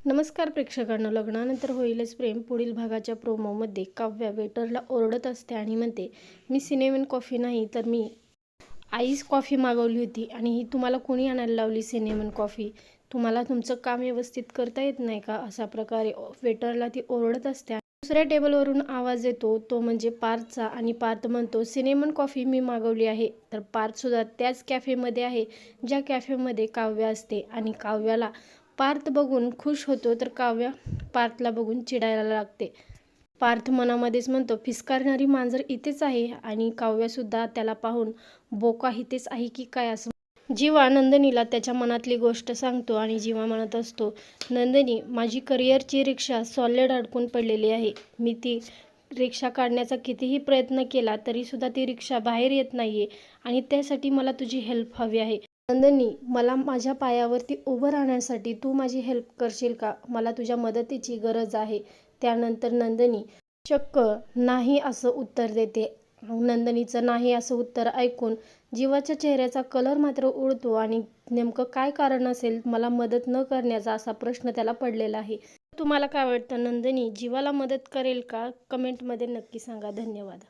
नमस्कार प्रेक्षकांना लग्नानंतर होईलच प्रेम. पुढील भागाच्या प्रोमोमध्ये काव्या वेटरला ओरडत असते आणि म्हणते मी सिनेमन कॉफी नाही तर मी आईस कॉफी मागवली होती आणि ही तुम्हाला कोणी आणायला लावली सिनेमन कॉफी तुम्हाला तुमचं काम व्यवस्थित करता येत नाही का? अशा प्रकारे वेटरला ती ओरडत असते दुसऱ्या टेबलवरून आवाज येतो तो म्हणजे पार्थचा आणि पार्थ म्हणतो सिनेमन कॉफी मी मागवली आहे. तर पार्थसुद्धा त्याच कॅफेमध्ये आहे ज्या कॅफेमध्ये काव्य असते आणि काव्याला पार्थ बघून खुश होतो तर काव्या पार्थला बघून चिडायला लागते. पार्थ मनामध्येच म्हणतो फिसकारणारी मांजर इथेच आहे आणि काव्यासुद्धा त्याला पाहून बोका इथेच आहे की काय असं जीवा नंदिनीला त्याच्या मनातली गोष्ट सांगतो आणि जीवा म्हणत असतो नंदिनी माझी करिअरची रिक्षा सॉलिड अडकून पडलेली आहे. मी ती रिक्षा काढण्याचा कितीही प्रयत्न केला तरीसुद्धा ती रिक्षा बाहेर येत नाही आहे आणि त्यासाठी मला तुझी हेल्प हवी आहे. नंदिनी मला माझ्या पायावरती उभं राहण्यासाठी तू माझी हेल्प करशील का? मला तुझ्या मदतीची गरज आहे. त्यानंतर नंदिनी चक्क नाही असं उत्तर देते. नंदिनीचं नाही असं उत्तर ऐकून जीवाच्या चेहऱ्याचा कलर मात्र उडतो आणि नेमकं काय कारण असेल मला मदत न करण्याचा असा प्रश्न त्याला पडलेला आहे. तुम्हाला काय वाटतं? नंदिनी जीवाला मदत करेल का? कमेंटमध्ये नक्की सांगा. धन्यवाद.